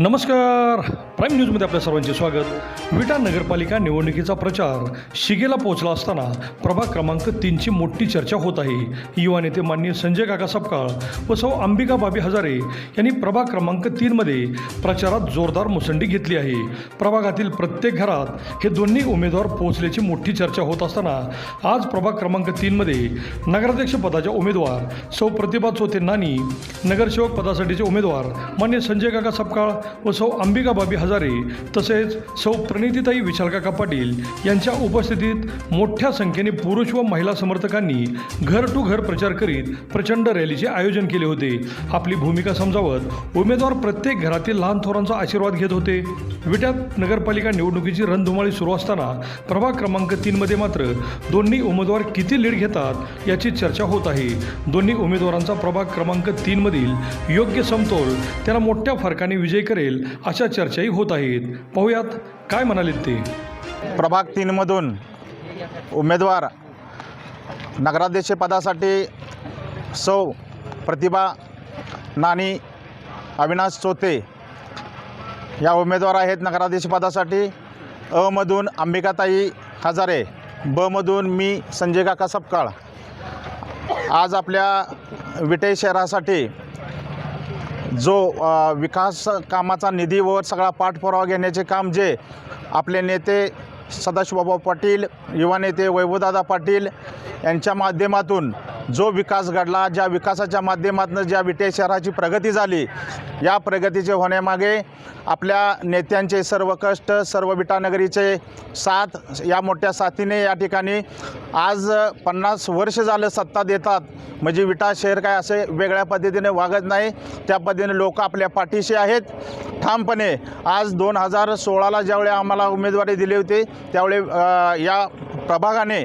नमस्कार. प्राईम न्यूजमध्ये आपल्या सर्वांचे स्वागत. विटा नगरपालिका निवडणुकीचा प्रचार शिगेला पोहोचला असताना प्रभाग क्रमांक तीनची मोठी चर्चा होत आहे. युवा नेते माननीय संजय काका सपकाळ व सौ अंबिका बाबी हजारे यांनी प्रभाग क्रमांक तीनमध्ये प्रचारात जोरदार मुसंडी घेतली आहे. प्रभागातील प्रत्येक घरात हे दोन्ही उमेदवार पोहोचल्याची मोठी चर्चा होत असताना आज प्रभाग क्रमांक तीनमध्ये नगराध्यक्ष पदाच्या उमेदवार सौ प्रतिभा चोथे नानी नगरसेवक पदासाठीचे उमेदवार मान्य संजय काका सपकाळ व सौ अंबिकाबाबी हजारे तसेच सौ प्रणितीताई विशालकाका पाटील यांच्या उपस्थितीत मोठ्या संख्येने पुरुष व महिला समर्थकांनी घर टू घर प्रचार करीत प्रचंड रॅलीचे आयोजन केले होते. आपली भूमिका समजावत उमेदवार प्रत्येक घरातील लहान थोरांचा आशीर्वाद घेत होते. विट्यात नगरपालिका निवडणुकीची रणधुमाळी सुरू असताना प्रभाग क्रमांक तीनमध्ये मात्र दोन्ही उमेदवार किती लीड घेतात याची चर्चा होत आहे. दोन्ही उमेदवारांचा प्रभाग क्रमांक तीनमधील योग्य समतोल त्याला मोठ्या फरकाने विजय करेल अशा चर्चाही होत आहेत. पाहुयात काय म्हणालेत ते. प्रभाग तीनमधून उमेदवार नगराध्यक्षपदासाठी सौ प्रतिभा नानी अविनाश चोते या उमेदवार आहेत. नगराध्यक्षपदासाठी अमधून अंबिकाताई हजारे बमधून मी संजय काका सपकाळ. आज आपल्या विटे शहरासाठी जो विकास कामाचा निधी व सगळा पाठपुरावा घेण्याचे काम जे आपले नेते सदाशिवबाबा पाटील युवा नेते वैभवदादा पाटील यांच्या माध्यमातून जो विकास घडला ज्या विकासाच्या माध्यमातून ज्या विटे शहराची प्रगती झाली या प्रगतीचे होण्यामागे आपल्या नेत्यांचे सर्व कष्ट सर्व विटानगरीचे साथ या मोठ्या साथीने या ठिकाणी आज पन्नास वर्ष झालं सत्ता देतात. म्हणजे विटा शहर काय असे वेगळ्या पद्धतीने वागत नाही त्या पद्धतीने लोक आपल्या पाठीशी आहेत. ठामपणे आज दोन हजार सोळाला ज्यावेळी आम्हाला उमेदवारी दिली होती त्यावेळी या प्रभागाने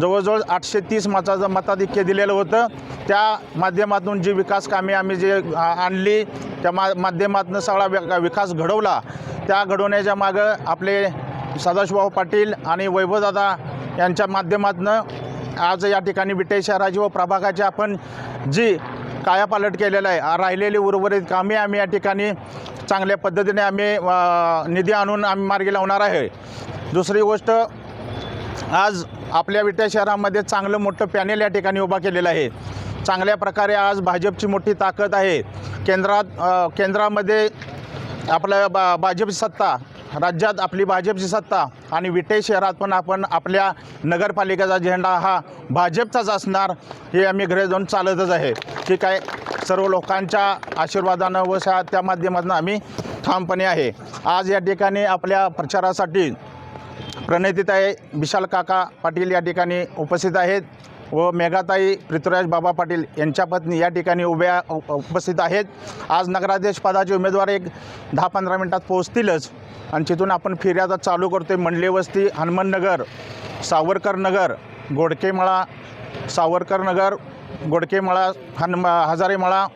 जवळजवळ आठशे तीस मताचं मताधिक्य दिलेलं होतं. त्या माध्यमातून जी विकास कामे आम्ही जे आणली त्या मा माध्यमातून सगळा विकास घडवला. त्या घडवण्याच्या मागं आपले सदाशिवभाऊ पाटील आणि वैभवदादा यांच्या माध्यमातून आज या ठिकाणी विटे शहराची व प्रभागाची आपण जी कायापालट केलेलं आहे राहिलेली उर्वरित कामे आम्ही या ठिकाणी चांगल्या पद्धतीने आम्ही निधी आणून आम्ही मार्गी लावणार आहे. दुसरी गोष्ट आज आपल्या विट्या शहरामध्ये चांगलं मोठं पॅनेल या ठिकाणी उभा केलेलं आहे. चांगल्या प्रकारे आज भाजपची मोठी ताकद आहे. केंद्रात केंद्रामध्ये आपल्या बा भाजपची सत्ता राज्यात आपली भाजपची सत्ता आणि विटे शहरात पण आपण आपल्या नगरपालिकेचा झेंडा हा भाजपचाच असणार हे आम्ही घरी जाऊन चालतच आहे. की काय सर्व लोकांच्या आशीर्वादानं व शा त्या माध्यमातून आम्ही ठामपणे आहे. आज या ठिकाणी आपल्या प्रचारासाठी प्रणितीताई विशाल काका पाटील या ठिकाणी उपस्थित आहेत व मेघाताई पृथ्वीराज बाबा पाटील यांच्या पत्नी या ठिकाणी उभ्या उपस्थित आहेत. आज नगराध्यक्ष पदाचे उमेदवार एक दहा पंधरा मिनटात पोहोचतीलच आणि तिथून आपण फिर्यादा चालू करतोय मंडले वस्ती हनुमाननगर सावरकर नगर गोडकेमळा सावरकर नगर गोडकेमळा हनुम हजारेमळा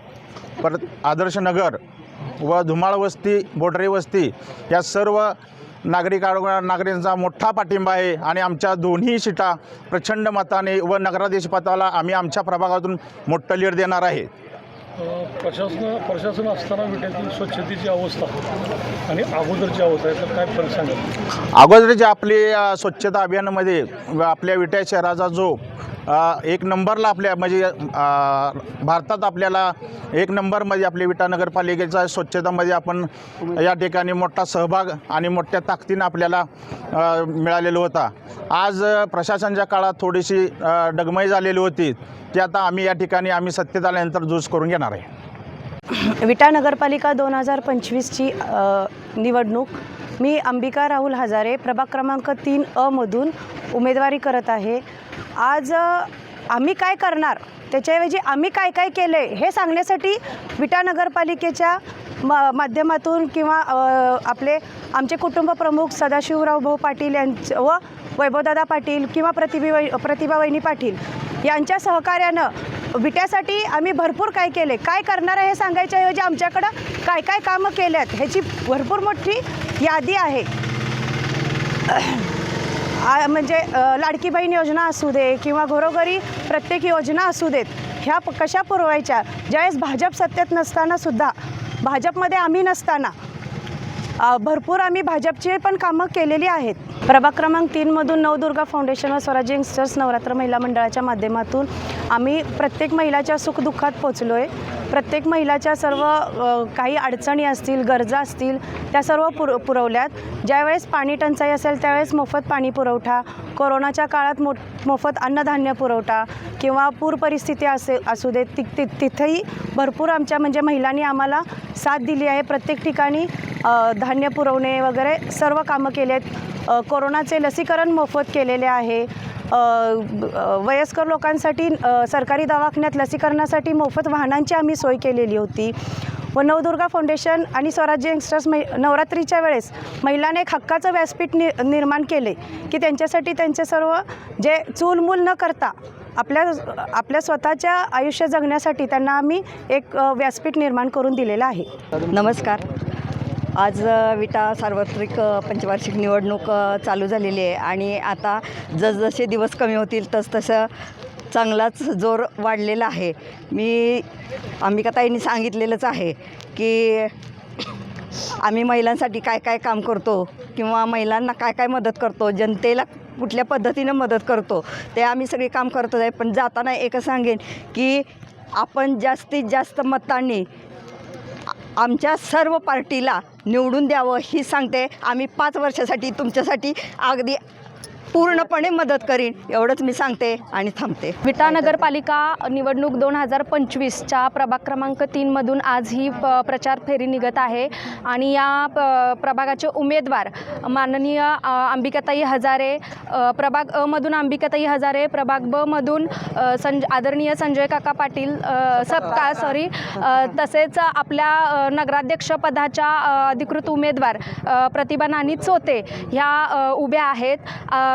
परत आदर्श नगर व धुमाळ वस्ती बोडरे वस्ती या सर्व नागरिक नागरिकांचा मोठा पाठिंबा आहे आणि आमच्या दोन्ही सीटा प्रचंड मताने व नगराध्यक्ष पदाला आम्ही आमच्या प्रभागातून मोठं लीड देणार आहे. प्रशासन प्रशासन असताना विट्यातील स्वच्छतेची अवस्था आणि अगोदरची अवस्था आहे तर काय फरक सांगा अगोदर जे आपली स्वच्छता अभियानामध्ये आपल्या विट्या शहराचा जो एक नंबरला आपल्या म्हणजे भारतात आपल्याला एक नंबरमध्ये आपली विटा नगरपालिकेचा स्वच्छतामध्ये आपण या ठिकाणी मोठा सहभाग आणि मोठ्या ताकदीनं आपल्याला मिळालेला होता. आज प्रशासनाच्या काळात थोडीशी डगमय डगमई झालेली होती. ती आता आम्ही या ठिकाणी आम्ही सत्तेत आल्यानंतर जूज करून घेणार आहे. विटा नगरपालिका दोन हजार पंचवीसची निवडणूक. मी अंबिका राहुल हजारे प्रभाग क्रमांक तीन अमधून उमेदवारी करत आहे. आज आम्ही काय करणार? त्याच्याऐवजी आम्ही काय काय केलं आहे हे सांगण्यासाठी विटा नगरपालिकेच्या म माध्यमातून किंवा आपले आमचे कुटुंब प्रमुख सदाशिवराव भाऊ पाटील यांचं व वैभवदादा पाटील किंवा प्रतिभा प्रतिभा वहिनी पाटील यांच्या सहकार्यानं विट्यासाठी आम्ही भरपूर काय केले काय करणार आहे हे सांगायच्या ऐवजी आमच्याकडं काय काय कामं केल्यात ह्याची भरपूर मोठी यादी आहे. म्हणजे लाडकी बहीण योजना असू दे किंवा घरोघरी प्रत्येक योजना असू देत ह्या प- कशा पुरवायच्या? ज्यावेळेस भाजप सत्तेत नसताना सुद्धा भाजपमध्ये आम्ही नसताना भरपूर आम्ही भाजपची पण कामं केलेली आहेत. प्रभाग क्रमांक तीनमधून नवदुर्गा फाउंडेशन व स्वराज्य यंगस्टर्स नवरात्र महिला मंडळाच्या माध्यमातून आम्ही प्रत्येक महिलाच्या सुखदुःखात पोचलो आहे प्रत्येक महिलाच्या सर्व काही अडचणी असतील गरजा असतील त्या सर्व पुर पुरवल्यात. ज्यावेळेस पाणी टंचाई असेल त्यावेळेस मोफत पाणी पुरवठा कोरोनाच्या काळात मो मोफत अन्नधान्य पुरवठा किंवा पूर परिस्थिती असे असू दे ति ति तिथेही भरपूर आमच्या म्हणजे महिलांनी आम्हाला साथ दिली आहे. प्रत्येक ठिकाणी धान्य पुरवणे वगैरे सर्व कामं केली आहेत. कोरोनाचे लसीकरण मोफत केलेले आहे. वयस्कर लोकांसाठी सरकारी दवाखान्यात लसीकरणासाठी मोफत वाहनांची आम्ही सोय केलेली होती. व नवदुर्गा फाउंडेशन आणि स्वराज्य यंगस्टर्स मै नवरात्रीच्या वेळेस महिलाने एक हक्काचं व्यासपीठ नि निर्माण केले की त्यांच्यासाठी त्यांचे सर्व जे चूलमूल न करता आपल्या आपल्या स्वतःच्या आयुष्य जगण्यासाठी त्यांना आम्ही एक व्यासपीठ निर्माण करून दिलेलं आहे. नमस्कार. आज विटा सार्वत्रिक पंचवार्षिक निवडणूक चालू झालेली आहे आणि आता जसजसे दिवस कमी होतील तसतसं चांगलाच जोर वाढलेला आहे. मी अंबिकाताईंनी सांगितलेलंच आहे की आम्ही महिलांसाठी काय काय काम करतो किंवा महिलांना काय काय मदत करतो जनतेला कुठल्या पद्धतीनं मदत करतो ते आम्ही सगळे काम करतो आहे. पण जाताना एकच सांगेन की आपण जास्तीत जास्त मतांनी आमच्या सर्व पार्टीला निवडून द्यावं ही सांगते. आम्ही पाच वर्षासाठी तुमच्यासाठी अगदी पूर्णपणे मदत करीन. एवढंच मी सांगते आणि थांबते. विटा नगरपालिका निवडणूक दोन हजार पंचवीसच्या प्रभाग क्रमांक तीनमधून आज ही प प्रचार फेरी निघत आहे. आणि या प प्रभागाचे उमेदवार माननीय अंबिकाताई हजारे अ, प्रभाग अमधून अंबिकाताई हजारे प्रभाग ब मधून संज आदरणीय संजय काका पाटील अ, सपकाळ सॉरी तसेच आपल्या नगराध्यक्षपदाच्या अधिकृत उमेदवार प्रतिभा नानी चोते ह्या उभ्या आहेत.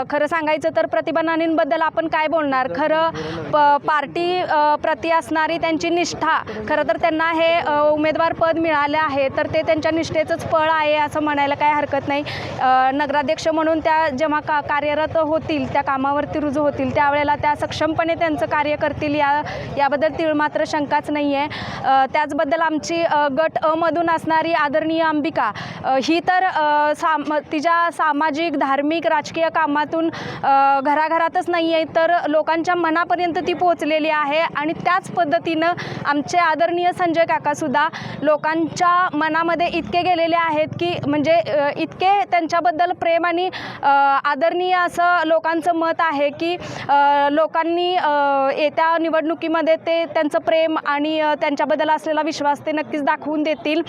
खरं सांगायचं तर प्रतिभा नानींबद्दल आपण काय बोलणार? खरं प पार्टी प्रति प्रती असणारी त्यांची निष्ठा खरं तर त्यांना हे उमेदवार पद मिळाले आहे तर ते त्यांच्या निष्ठेचंच फळ आहे असं म्हणायला काय हरकत नाही. नगराध्यक्ष म्हणून त्या जेव्हा का कार्यरत होतील त्या कामावरती रुजू होतील त्यावेळेला त्या सक्षमपणे त्यांचं कार्य करतील या याबद्दल तीळ मात्र शंकाच नाही आहे त्याचबद्दल आमची अ, गट अमधून असणारी आदरणीय अंबिका ही तर साम तिच्या सामाजिक धार्मिक राजकीय का कामातून घराघरातच नाही आहे तर लोकांच्या मनापर्यंत ती पोहोचलेली आहे आणि त्याच पद्धतीनं आमचे आदरणीय संजय काकासुद्धा लोकांच्या मनामध्ये इतके गेलेले आहेत की म्हणजे इतके त्यांच्याबद्दल प्रेम आणि आदरणीय असं लोकांचं मत आहे की लोकांनी येत्या निवडणुकीमध्ये ते त्यांचं प्रेम आणि त्यांच्याबद्दल असलेला विश्वास ते नक्कीच दाखवून देतील.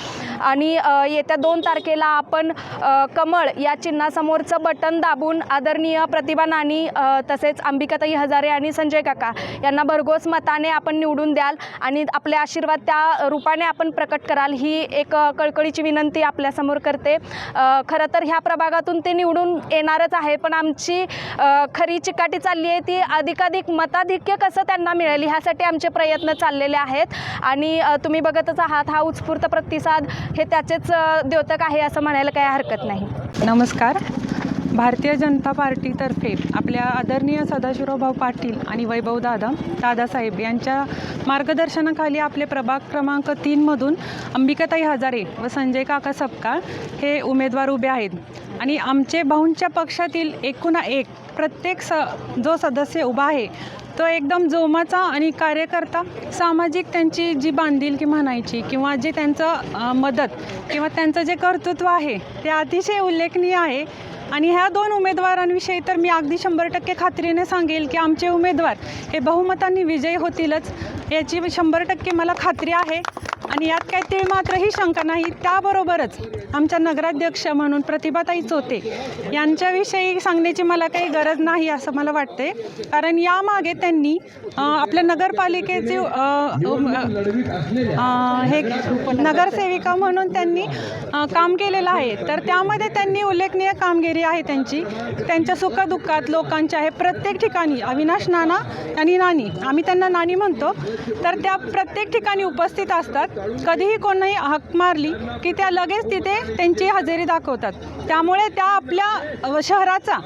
आणि येत्या दोन तारखेला आपण कमळ या चिन्हासमोरचं बटन दाबून आदरणीय प्रतिभा नानी तसेच अंबिकाताई हजारे आणि संजय काका यांना भरघोस मताने आपण निवडून द्याल आणि आपले आशीर्वाद त्या रूपाने आपण प्रकट कराल ही एक कळकळीची विनंती आपल्यासमोर करते. खरं तर ह्या प्रभागातून ते निवडून येणारच आहे पण आमची खरी चिकाटी चालली आहे ती अधिकाधिक मताधिक्य कसं त्यांना मिळेल ह्यासाठी आमचे प्रयत्न चाललेले आहेत. आणि तुम्ही बघतच आहात हा उत्स्फूर्त प्रतिसाद हे त्याचेच द्योतक आहे असं म्हणायला काही हरकत नाही. नमस्कार. भारतीय जनता पार्टीतर्फे आपल्या आदरणीय सदाशिवरावभाऊ पाटील आणि वैभव दादा दादासाहेब यांच्या मार्गदर्शनाखाली आपले प्रभाग क्रमांक तीनमधून अंबिकाताई हजारे व संजय काका सपकाळ हे उमेदवार उभे आहेत. आणि आमचे भाऊंच्या पक्षातील एकूण एक प्रत्येक स जो सदस्य उभा आहे तो एकदम जोमाचा आणि कार्यकर्ता सामाजिक त्यांची जी बांधिलकी म्हणायची किंवा जे त्यांचं मदत किंवा त्यांचं जे कर्तृत्व आहे ते अतिशय उल्लेखनीय आहे. आणि ह्या दोन उमेदवारांविषयी तर मी अगदी शंभर टक्के खात्रीने सांगेल की आमचे उमेदवार हे बहुमतांनी विजयी होतीलच. याची शंभर टक्के मला खात्री आहे. आणि यात काही तीळ मात्र ही शंका नाही. त्याबरोबरच आमच्या नगराध्यक्ष म्हणून प्रतिभाताई चोते यांच्याविषयी सांगण्याची मला काही गरज नाही असं मला वाटते कारण यामागे त्यांनी आपल्या नगरपालिकेचे हे नगरसेविका म्हणून त्यांनी काम केलेलं आहे. तर त्यामध्ये त्यांनी उल्लेखनीय कामगिरी आहे त्यांची. त्यांच्या सुखदुःखात लोकांच्या आहे प्रत्येक ठिकाणी. अविनाश नाना आणि नानी. आम्ही त्यांना नानी म्हणतो. तर त्या प्रत्येक ठिकाणी उपस्थित असतात. कधीही कोणाही हक मारली की त्या लगेच तिथे त्यांची हजेरी दाखवतात. त्यामुळे त्या आपल्या शहराचा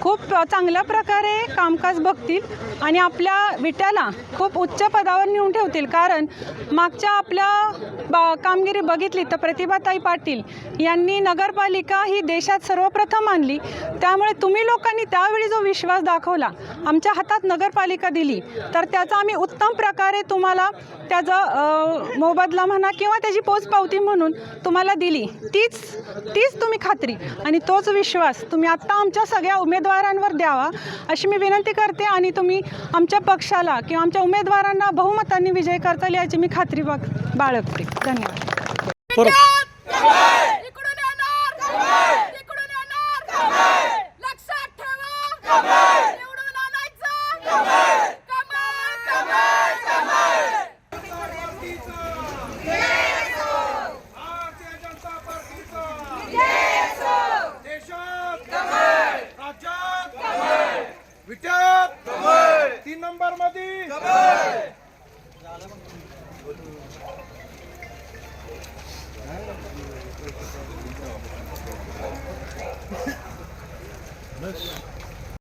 खूप चांगल्या प्रकारे कामकाज बघतील आणि आपल्या विट्याला खूप उच्च पदावर नेऊन ठेवतील. कारण मागच्या आपल्या बा कामगिरी बघितली तर प्रतिभाताई पाटील यांनी नगरपालिका ही देशात सर्वप्रथम आणली. त्यामुळे तुम्ही लोकांनी त्यावेळी जो विश्वास दाखवला आमच्या हातात नगरपालिका दिली तर त्याचा आम्ही उत्तम प्रकारे तुम्हाला त्याचा मोबदला बदला म्हणा किंवा त्याची पोचपावती म्हणून तुम्हाला दिली तीच तीच तुम्ही खात्री. आणि तोच विश्वास तुम्ही आत्ता आमच्या सगळ्या उमेदवारांवर द्यावा अशी मी विनंती करते आणि तुम्ही आमच्या पक्षाला किंवा आमच्या उमेदवारांना बहुमतांनी विजय करता याची मी खात्री बाळगते. धन्यवाद.